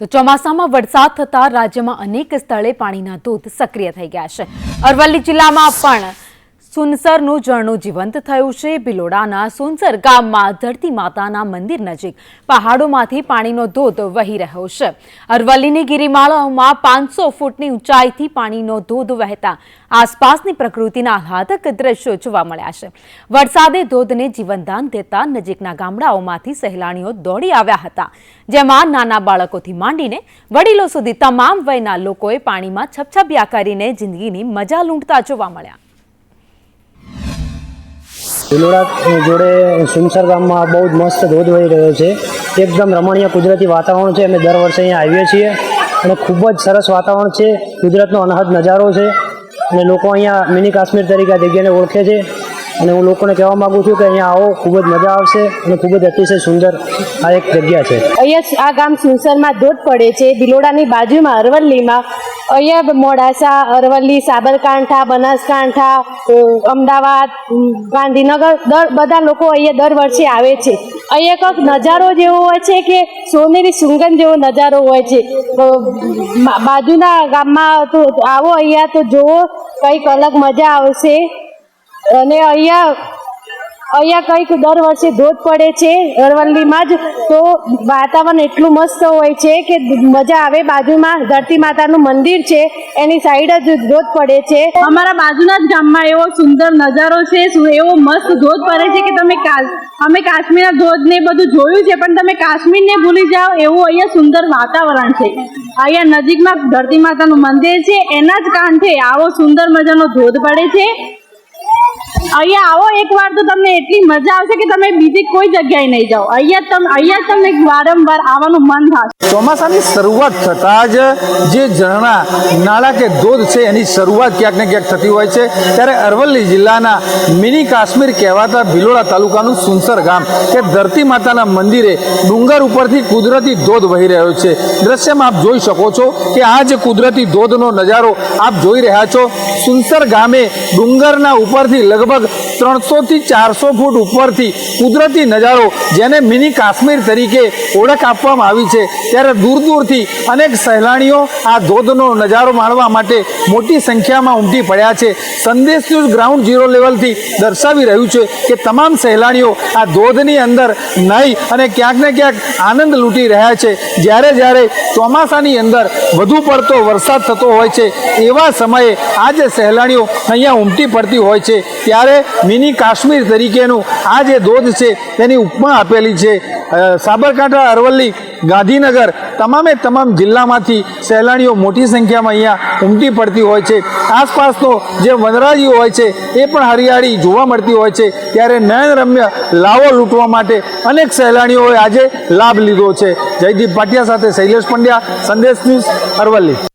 તો ચોમાસામાં વરસાદ થતા રાજ્યમાં અનેક સ્થળે પાણીના ધોધ સક્રિય થઈ ગયા છે. અરવલ્લી જિલ્લામાં પણ સુનસરનું ઝરણું જીવંત થયું છે. ભિલોડાના સુનસર ગામમાં ધરતી માતાના મંદિર નજીક પહાડોમાંથી પાણીનો ધોધ વહી રહ્યો છે. અરવલ્લીની ગિરિમાળાઓમાં પાંચસો ફૂટની ઊંચાઈથી પાણીનો ધોધ વહેતા આસપાસની પ્રકૃતિના ઘાતક દ્રશ્યો જોવા મળ્યા છે. વરસાદે ધોધને જીવનદાન દેતા નજીકના ગામડાઓમાંથી સહેલાણીઓ દોડી આવ્યા હતા, જેમાં નાના બાળકોથી માંડીને વડીલો સુધી તમામ વયના લોકોએ પાણીમાં છપછપિયા કરીને જિંદગીની મજા લૂંટતા જોવા મળ્યા. ભિલોડા જોડે સુનસર ગામમાં બહુ જ મસ્ત ધોધ વહી રહ્યો છે. એકદમ રમણીય કુદરતી વાતાવરણ છે. અમે દર વર્ષે અહીંયા આવીએ છીએ અને ખૂબ જ સરસ વાતાવરણ છે. કુદરતનો અનહદ નજારો છે અને લોકો અહીંયા મિની કાશ્મીર તરીકે આ જગ્યાને ઓળખે છે. અને હું લોકોને કહેવા માગું છું કે અહીંયા આવો, ખૂબ જ મજા આવશે અને ખૂબ જ અતિશય સુંદર આ એક જગ્યા છે. અહીંયા આ ગામ સુનસરમાં ધોધ પડે છે. દિલોડાની બાજુમાં અરવલ્લીમાં અહીંયા મોડાસા, અરવલ્લી, સાબરકાંઠા, બનાસકાંઠા અમદાવાદ ગાંધીનગર, દર, બધા લોકો અહીંયા દર વર્ષે આવે છે. અહીંયા કંઈક નજારો જેવો હોય છે કે સોનેરી સુંગન જેવો નજારો હોય છે. બાજુના ગામમાં તો આવો અહીંયા તો જુઓ, કંઈક અલગ મજા આવશે. અને અહીંયા અહીંયા કંઈક દર વર્ષે ધોધ પડે છે, અરવલ્લીમાં જ. તો વાતાવરણ એટલું મસ્ત હોય છે કે મજા આવે. બાજુમાં ધરતી માતાનું મંદિર છે, એની સાઈડ જ ધોધ પડે છે. અમારા બાજુના જ ગામમાં એવો સુંદર નજારો છે એવો મસ્ત ધોધ પડે છે કે તમે અમે કાશ્મીરના ધોધ ને બધું જોયું છે, પણ તમે કાશ્મીરને ભૂલી જાઓ, એવું અહીંયા સુંદર વાતાવરણ છે. અહીંયા નજીકમાં ધરતી માતાનું મંદિર છે, એના જ કાંઠે આવો સુંદર મજાનો ધોધ પડે છે. અહીંયા આવો એકવાર તો તમને એટલી મજા આવશે કે તમે બીજી કોઈ જગ્યાએ નહીં જાઓ. અહીંયા તમે, અહીંયા તમને વારંવાર આવવાનું મન થશે. ચોમાસાની શરૂઆત થતાં જ જે ઝરણા, નાળા કે ધોધ છે, એની શરૂઆત ક્યાંક ને ક્યાંક થતી હોય છે. ત્યારે અરવલ્લી જિલ્લાના મિની કાશ્મીર કહેવાતા ભિલોડા તાલુકાનું સુનસર ગામ કે ધરતી માતાના મંદિરે ડુંગર ઉપરથી કુદરતી ધોધ વહી રહ્યો છે. દ્રશ્યમાં આપ જોઈ શકો છો કે આ જે કુદરતી ધોધનો નજારો આપ જોઈ રહ્યા છો. સુનસર ગામે ડુંગરના ઉપરથી લગભગ Vâng. થી ચારસો ફૂટ ઉપરથી કુદરતી નજારો જેને મિની કાશ્મીર તરીકે ઓળખ આપવામાં આવી છે. ત્યારે દૂર દૂરથી અનેક સહેલાણીઓ આ ધોધનો નજારો માણવા માટે મોટી સંખ્યામાં ઉમટી પડ્યા છે. સંદેશ ન્યૂઝ ગ્રાઉન્ડ ઝીરો લેવલથી દર્શાવી રહ્યું છે કે તમામ સહેલાણીઓ આ ધોધની અંદર નાહી અને ક્યાંક ને ક્યાંક આનંદ લૂંટી રહ્યા છે. જ્યારે જ્યારે ચોમાસાની અંદર વધુ પડતો વરસાદ થતો હોય છે, એવા સમયે આ જે સહેલાણીઓ અહીંયા ઉમટી પડતી હોય છે. ત્યારે મિની કાશ્મીર તરીકેનું આ જે ધોધ છે, તેની ઉપમા આપેલી છે. સાબરકાંઠા, અરવલ્લી, ગાંધીનગર તમામે તમામ જિલ્લામાંથી સહેલાણીઓ મોટી સંખ્યામાં અહીંયા ઉમટી પડતી હોય છે. આસપાસનો જે વનરાજીઓ હોય છે, એ પણ હરિયાળી જોવા મળતી હોય છે. ત્યારે નયનરમ્ય લાવો લૂંટવા માટે અનેક સહેલાણીઓએ આજે લાભ લીધો છે. જયદીપ ભાટિયા સાથે શૈલેષ પંડ્યા, સંદેશ ન્યૂઝ, અરવલ્લી.